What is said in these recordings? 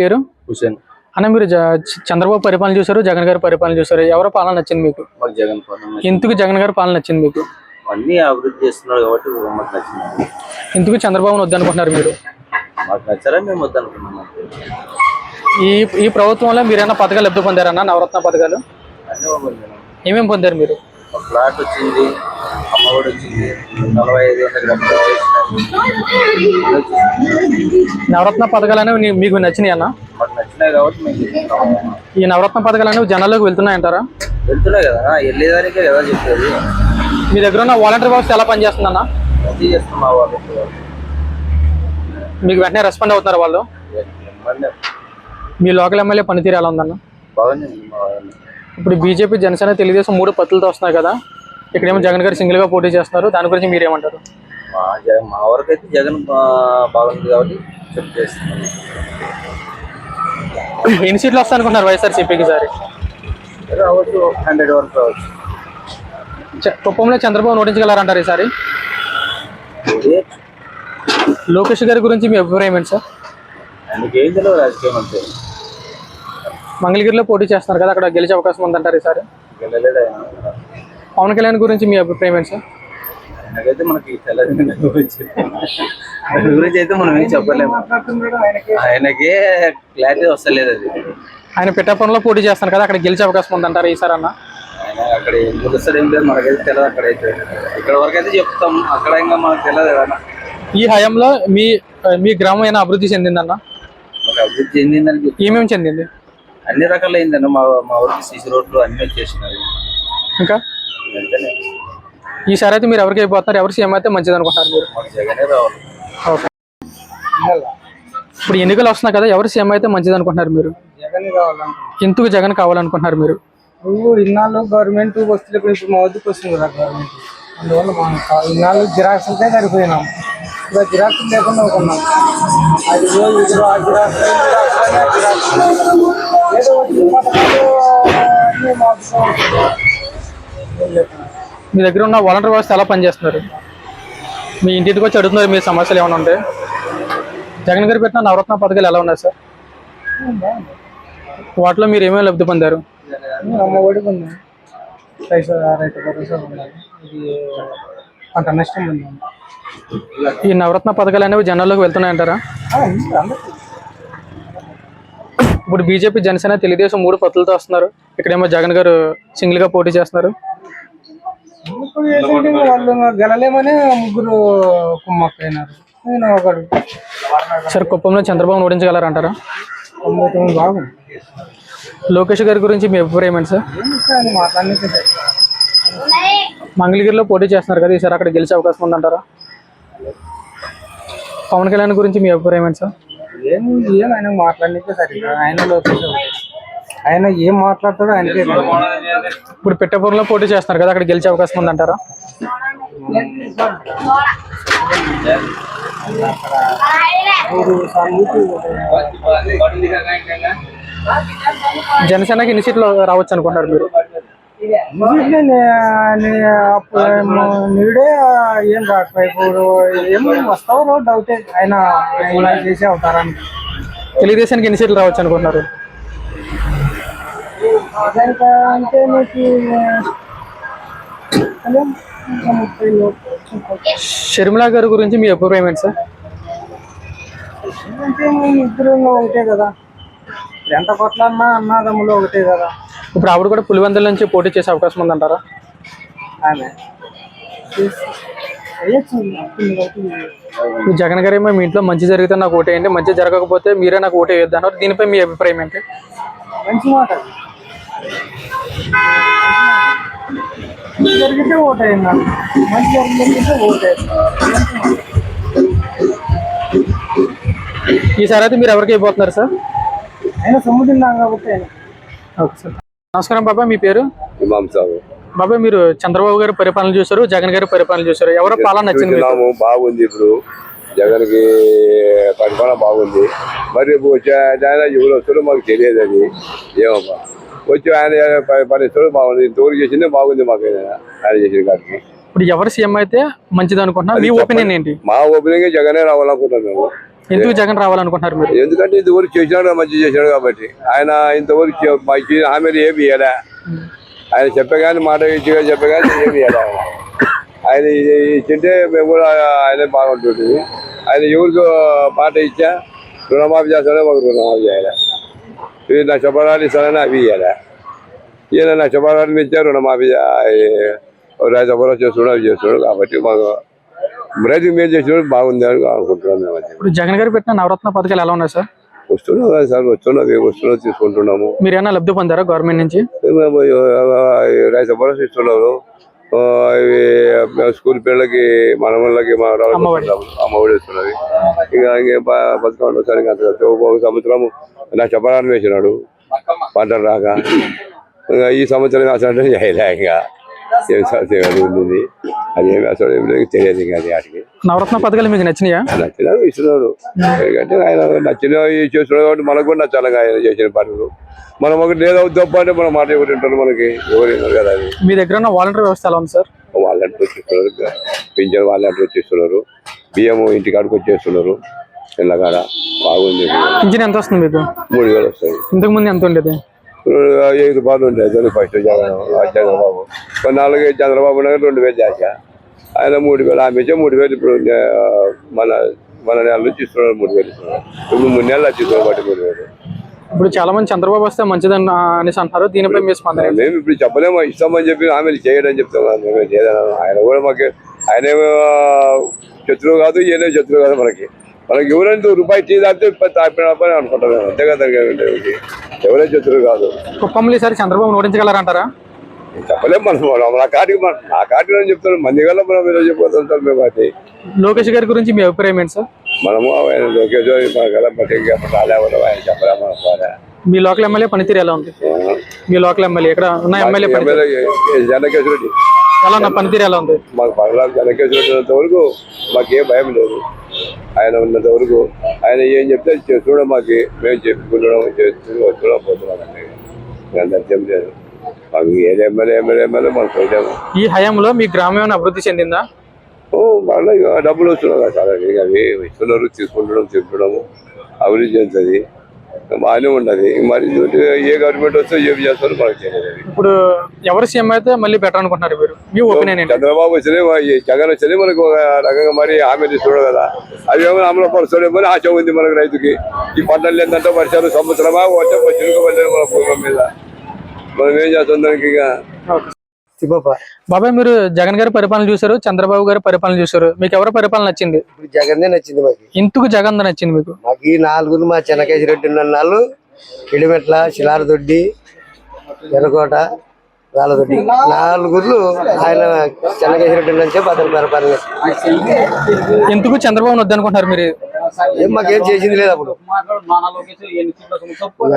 పేరు? హుసేన్. అన్న మీరు చంద్రబాబు పరిపాలన చూసారు జగన్ గారి పరిపాలన చూసారు ఎవరో పాలన నచ్చింది మీకు? మాకు జగన్ ఎందుకు జగన్ గారి పాలన నచ్చింది మీకు? అన్ని అభివృద్ధి చేస్తున్నాడు కాబట్టి మాకు నచ్చింది. ఎందుకు చంద్రబాబును వద్దనుకుంటున్నారు మీరు? మాకు నచ్చారా మేము వద్దనుకున్నాం అంతే. ఈ ఈ ప్రభుత్వంలో మీరైనా పథకాలు లబ్ధి పొందారన్న నవరత్న పథకాలు? అన్నీ పొందాను. ఏమేమి పొందారు మీరు? ప్లాట్ వచ్చింది వచ్చింది నలభై ఐదు. నవరత్న పథకాలు అనేవి మీకు నచ్చినాయి అన్న? మాకు నచ్చినాయి కాబట్టి మేము. ఈ నవరత్న పథకాలు అనేవి జనాల్లోకి వెళ్తున్నాయంటారా? వెళ్తున్నాయి కదా వెళ్ళేదానికే కదా చెప్పేది. మీ దగ్గర ఉన్న వాలంటీర్ వ్యవస్థ ఎలా పనిచేస్తుందన్న? అది చేస్తున్నాం మా వాళ్ళు. మీకు వెంటనే రెస్పాండ్ అవుతున్నారు వాళ్ళు? మీ లోకల్ ఎమ్మెల్యే పనితీరు ఎలా ఉందన్న? బాగానే ఉంది మా వాళ్ళు. ఇప్పుడు బీజేపీ జనసేన తెలుగుదేశం మూడు పత్తులతో వస్తున్నాయి కదా. ఇక్కడేమో జగన్ గారు సింగిల్గా పోటీ చేస్తున్నారు. దాని గురించి మీరేమంటారు? మా వరకు అయితే జగన్ బాగుంది కాబట్టి చేస్తున్నాం ఎన్ని సీట్లు వస్తాయి అనుకుంటున్నారు వైఎస్ఆర్సీపీకి సారి రావచ్చు హండ్రెడ్ వరకు రావచ్చు. కుప్పంలో చంద్రబాబు ఓడించగలరంటారు ఈసారి? లోకేష్ గారి గురించి మీ అభిప్రాయం ఏంటి సార్? తెలియదు రాజకీయం అంతే. మంగళగిరిలో పోటీ చేస్తున్నారు కదా అక్కడ గెలిచే అవకాశం ఉందంటారు ఈసారి? పవన్ కళ్యాణ్ గురించి మీ అభిప్రాయం ఏంటి సార్? మనకి దాని గురించి. దాని గురించి అయితే మనం ఏం చెప్పలేము. ఆయనకే క్లారిటీ వస్తలేదు అది. ఆయన పిఠాపురంలో పోటీ చేస్తున్నారు కదా అక్కడ గెలిచే అవకాశం ఉందంటారు ఈసారి అన్న? ఆయన అక్కడ ఏం తెలుస్తాడు ఏం లేదు మనకైతే తెలియదు అక్కడైతే ఇక్కడ వరకు అయితే చెప్తాం అక్కడ ఇంకా మనకు తెలియదు కదా ఈ హయాంలో మీ మీ గ్రామం అయినా అభివృద్ధి చెందిందన్న? మనకు అభివృద్ధి చెందిందని ఏమేమి చెందింది? అన్ని రకాలు అయిందన్న మా మా ఊరికి సీసీ రోడ్లు అన్ని వచ్చేసినాయి. ఇంకా? ఈసారి అయితే మీరు ఎవరికి అయిపోతున్నారు ఎవరు సీఎం అయితే మంచిది అనుకుంటున్నారు మీరు? ఓకే. ఇప్పుడు ఎన్నికలు వస్తున్నాయి కదా ఎవరు సీఎం అయితే మంచిది అనుకుంటున్నారు మీరు? ఎందుకు జగన్ కావాలనుకుంటున్నారు మీరు? నువ్వు ఇన్నాళ్ళు గవర్నమెంట్ వస్తువులు ఇప్పుడు మా వద్దకు వస్తుంది కదా గవర్నమెంట్. అందువల్ల మనం కా- ఇన్నాళ్ళు జిరాక్స్లకే సరిపోయినాం. ఇప్పుడు జిరాక్స్ లేకుండా ఉన్నాం. అది రోజు ఆ జిరాక్స్ ఏదో వచ్చిన మాకు మీ దగ్గర ఉన్న వాలంటీర్ వ్యవస్థ ఎలా పనిచేస్తున్నారు? మీ ఇంటికి వచ్చి అడుగుతున్నారు మీ సమస్యలు ఏమైనా ఉంటే. జగన్ గారు పెట్టిన నవరత్న పథకాలు ఎలా ఉన్నాయి సార్? వాటిలో మీరు ఏమేమి లబ్ధి పొందారు? రైతు భరోసా ఇది పంట నష్టం ఈ నవరత్న పథకాలు అనేవి జనాల్లోకి వెళ్తున్నాయంటారా. ఇప్పుడు బీజేపీ జనసేన తెలుగుదేశం మూడు పత్తులతో వస్తున్నారు. ఇక్కడేమో జగన్ గారు సింగిల్గా పోటీ చేస్తున్నారు. ఇప్పుడు వాళ్ళు గెలలేమని ముగ్గురు కుమ్మక్కైనారు. నేను ఒకడు. సార్ కుప్పంలో చంద్రబాబు ఓడించగలరంటారా తొంభై తొమ్మిది బాగుంది లోకేష్ గారి గురించి మీ అభిప్రాయం ఏంటి సార్? ఆయన మాట్లాడడానికి మంగళగిరిలో పోటీ చేస్తున్నారు కదా ఈసారి అక్కడ గెలిచే అవకాశం ఉందంటారా? పవన్ కళ్యాణ్ గురించి మీ అభిప్రాయం ఏంటి సార్? ఏం ఏం ఆయన మాట్లాడడానికి సరిగ్గా. ఆయన లోకేష్. ఆయన ఏం మాట్లాడతాడో ఆయనకే తెలియదు. ఇప్పుడు పిట్టపురంలో పోటీ చేస్తున్నారు కదా అక్కడ గెలిచే అవకాశం ఉందంటారా. జనసేనకి ఎన్ని సీట్లు రావచ్చు అనుకుంటారు మీరు. నీడే ఏం రాకపోయి ఇప్పుడు ఏమో వస్తావో డౌటే ఆయన ఆయన చేసే అవతారానికి. తెలుగుదేశానికి ఎన్ని సీట్లు రావచ్చు అనుకుంటున్నారు? అంటే నీకు. షర్మిలా గారి గురించి మీ అభిప్రాయం ఏంటి సార్? అంటే ఇద్దరు ఒకటే కదా. ఎంత అన్నదమ్ములు ఒకటే కదా. ఇప్పుడు ఆవిడ కూడా పులివెందుల నుంచి పోటీ చేసే అవకాశం ఉందంటారా? ఆమె. జగన్ గారు ఏమో మీ ఇంట్లో మంచి జరిగితే నాకు ఓటేయండి మంచి జరగకపోతే మీరే నాకు ఓటే అన్నారు. దీనిపై మీ అభిప్రాయం ఏంటి? మంచి మాట జరిగితే ఓటేయండి మంచి జరిగితే ఓటేయండి. ఈసారి అయితే మీరు ఎవరికి అయిపోతున్నారు సార్? ఆయన సొమ్ము తిన్నాం కాబట్టి. Okay sir. నమస్కారం బాబా మీ పేరు? ఇమాం సాబు. బాబాయ్ మీరు చంద్రబాబు గారి పరిపాలన చూసారు జగన్ గారి పరిపాలన చూసారు ఎవరో పాలన నచ్చింది బాగుంది ఇప్పుడు. జగన్కి పరిపాలన బాగుంది. మరి వచ్చే ఆయన ఎవరు వస్తారో మాకు తెలియదు అది. ఏమమ్మా వచ్చి ఆయన ప- పని ఇస్తాడు బాగుంది ఇంతవరకు చేసిందే బాగుంది మాకు ఆయన చేసిన కాడికి. ఇప్పుడు ఎవరు సీఎం అయితే మంచిది అనుకుంటున్నారు? మీ ఒపీనియన్ ఏంటి? మా ఒపీనియన్ జగనే రావాలనుకుంటున్నాను మేము. ఎందుకు జగన్ రావాలనుకుంటున్నారు మీరు? ఎందుకంటే ఇంతవరకు చేసినాడు మంచి చేసినాడు కాబట్టి. ఆయన ఇంతవరకు చే- మా ఇచ్చిన హామీలు ఏమి ఇవ్వలే ఆయన చెప్పగానే మాట ఇచ్చిగా చెప్పగానే ఏమి ఇవ్వలే ఆయన. ఇచ్చింటే మేము కూడా ఆయన బాగుంటుంది ఆయన ఎవరికి మాట ఇచ్చా రుణమాఫీ చేస్తాడే మాకు రుణమాఫీ చేయాలి. ఇవి నా చెప్పడాలు ఇస్తానని అవి ఇవ్వాలి ఈయన నా చెప్పడాలు ఇచ్చా రుణమాఫీ రైతు చేస్తున్నాడు అవి చేస్తున్నాడు కాబట్టి మాకు రైతు మేలు చేసినప్పుడు బాగుంది అని అనుకుంటున్నాం మేము. ఇప్పుడు జగన్ గారు పెట్టిన నవరత్న పథకాలు ఎలా ఉన్నాయి సార్? వస్తున్నాం సార్ వస్తున్నది వస్తున్నాం తీసుకుంటున్నాము. మీరు ఏమైనా లబ్ధి పొందారా గవర్నమెంట్ నుంచి? రైతు ఇస్తున్నారు ఆ, ఇవి స్కూల్ పిల్లలకి మన వాళ్ళకి మా అమ్మఒడి. ఇస్తున్నది ఇంకా ఇంకేం ఇంకా ఒక సంవత్సరం నా చెప్పడాన్ని వేసినాడు. పంటలు రాక. ఇంకా ఈ సంవత్సరం అసలు చేయలే ఇంకా. ఉంది అది ఏమి అసలు ఏం లేదు, తెలియదు ఇంకా అది వాటికి. నవరత్న పథకాలు మీకు నచ్చినాయా? నచ్చినవి ఇస్తున్నాడు. ఎందుకంటే ఆయన నచ్చినవి చేస్తున్నాడు కాబట్టి మనకు కూడా నచ్చాలి ఆయన చేసిన పనులు. మనం ఒకటి లేదా తప్ప అంటే మన మాట ఎవరు వింటారు మనకి? ఎవరు కదా అది. మీ దగ్గర ఉన్న వాలంటీర్ వ్యవస్థ ఎలా ఉంది సార్? వాళ్ళంటూ వచ్చేస్తున్నారు. పింఛన్ వాళ్ళంటూ వచ్చేస్తున్నారు. బియ్యము ఇంటికాడికి వచ్చేస్తున్నారు. పిల్లగాడ బాగుంది. పింఛన్ ఎంత వస్తుంది మీకు? మూడు వేలు వస్తాయి ఇంతకు ముందు ఎంత ఉండేది? ఐదు రూపాయలు ఉంటాయి దాని ఫస్ట్ జగన్ చంద్రబాబు. కొన్ని నాలుగు చంద్రబాబు ఉండగా రెండు వేలు చేశా ఆయన మూడు వేలు ఆమె మూడు వేలు ఇప్పుడు మన మన నెల నుంచి ఇస్తున్నారు మూడు వేలు ఇస్తున్నారు ఇప్పుడు మూడు నెలలు వచ్చిస్తున్నారు బట్టి మూడు వేలు. ఇప్పుడు చాలా మంది చంద్రబాబు వస్తే మంచిదని అనేసి అంటారు దీనిపై మీ స్పందన? మేము ఇప్పుడు చెప్పలేము ఇస్తామని చెప్పి ఆమె చేయడం చెప్తాం. మేము చేయడం ఆయన కూడా మాకు ఆయన శత్రువు కాదు ఈయన శత్రువు కాదు మనకి. మనకి ఎవరైనా రూపాయి టీ తాగితే తాపిన పని అనుకుంటాం మేము అంతే కదా దానికి ఎవరే శత్రువు కాదు కుప్పంలో ఈసారి చంద్రబాబు ఓడించగలరంటారా? చెప్పలేము మనం. మనం నా కాటికి మన నా కాటికి అని చెప్తాను మంది కల్లా మనం ఇలా చెప్పిపోతుంటాం మేము అది. లోకేష్ గారి గురించి మీ అభిప్రాయం ఏంటి సార్? మనము ఆయన లోకేష్ మన కల్లా రాలేవడం ఆయన చెప్పలేము. మీ లోకల్ ఎమ్మెల్యే పనితీరు ఎలా ఉంది. మీ లోకల్ ఎమ్మెల్యే ఇక్కడ ఉన్న ఎమ్మెల్యే ఎలా ఉన్న పనితీరు ఎలా ఉంది? మాకు పగలాలు జనకేశ్వర వరకు మాకేం భయం లేదు. ఆయన ఉన్నంత వరకు ఆయన ఏం చెప్తే చూడడం మాకు మేము చెప్పుకుంటున్నాం చేస్తున్నాం వస్తున్నాం పోతున్నాం అండి అంత అర్థం లేదు. మాకు ఏది ఎమ్మెల్యే ఎమ్మెల్యే ఎమ్మెల్యే మాకు చూడలేము ఈ హయాంలో మీ గ్రామం ఏమైనా అభివృద్ధి చెందిందా? ఓ మళ్ళీ డబ్బులు వస్తున్నాయి కదా చాలా. అవి ఇస్తున్నారు తీసుకుంటున్నాం తింటున్నాము అభివృద్ధి చెందుతుంది. బాగానే ఉండదు మరి ఏ గవర్నమెంట్ వస్తే ఏం చేస్తారో మనకు తెలియదు. ఇప్పుడు ఎవరు సీఎం అయితే మళ్ళీ బెటర్ అనుకుంటున్నారు మీరు? మీ ఒపీనియన్ చంద్రబాబు వచ్చినే జగన్ వచ్చినే మనకు ఒక రకంగా మరి హామీ ఇస్తున్నాడు కదా. అవి ఏమైనా అమలు పరుస్తాడేమో ఆశ ఉంది మనకు రైతుకి. ఈ పంటలు ఏంటంటే వర్షాలు సంవత్సరమా వచ్చే చిరుకు పడ్డారు మన మీద. మనం ఏం చేస్తాం దానికి ఇక? బాబాయ్ మీరు జగన్ గారి పరిపాలన చూసారు చంద్రబాబు గారి పరిపాలన చూసారు మీకు ఎవరి పరిపాలన నచ్చింది? జగన్నే నచ్చింది మాకు. ఇందుకు జగన్ నచ్చింది మీకు? మాకు ఈ నాలుగురు మా చెన్నకేశ్వర రెడ్డి నాళ్ళు ఇడిమెట్ల శిలారదొడ్డి ఎర్రకోట రాళ్ళదొడ్డి. నాలుగురు ఆయన చెన్నకేశ్వర రెడ్డి నుంచి అతని పరిపాలన. ఎందుకు చంద్రబాబు వద్దనుకుంటున్నారు మీరు? ఏం మాకేం చేసింది లేదు అప్పుడు.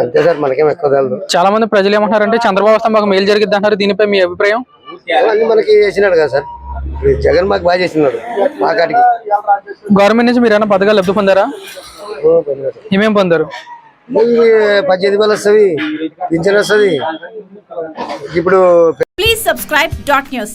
అంతే సార్ మనకేం ఎక్కువ చాలా మంది ప్రజలు ఏమంటారంటే చంద్రబాబు వస్తే మాకు మేలు జరిగిద్ది అంటారు దీనిపై మీ అభిప్రాయం? అన్ని మనకి చేసినాడు కదా సార్. జగన్ మాకు బాగా చేసినాడు మా కాడికి. గవర్నమెంట్ నుంచి మీరు ఏమైనా పథకాలు లబ్ధి పొందారా? ఓ, పొందినాడు. ఏమేం పొందారు? పద్దెనిమిది వేలు వస్తుంది పింఛన్ వస్తుంది. ఇప్పుడు Please subscribe dot news.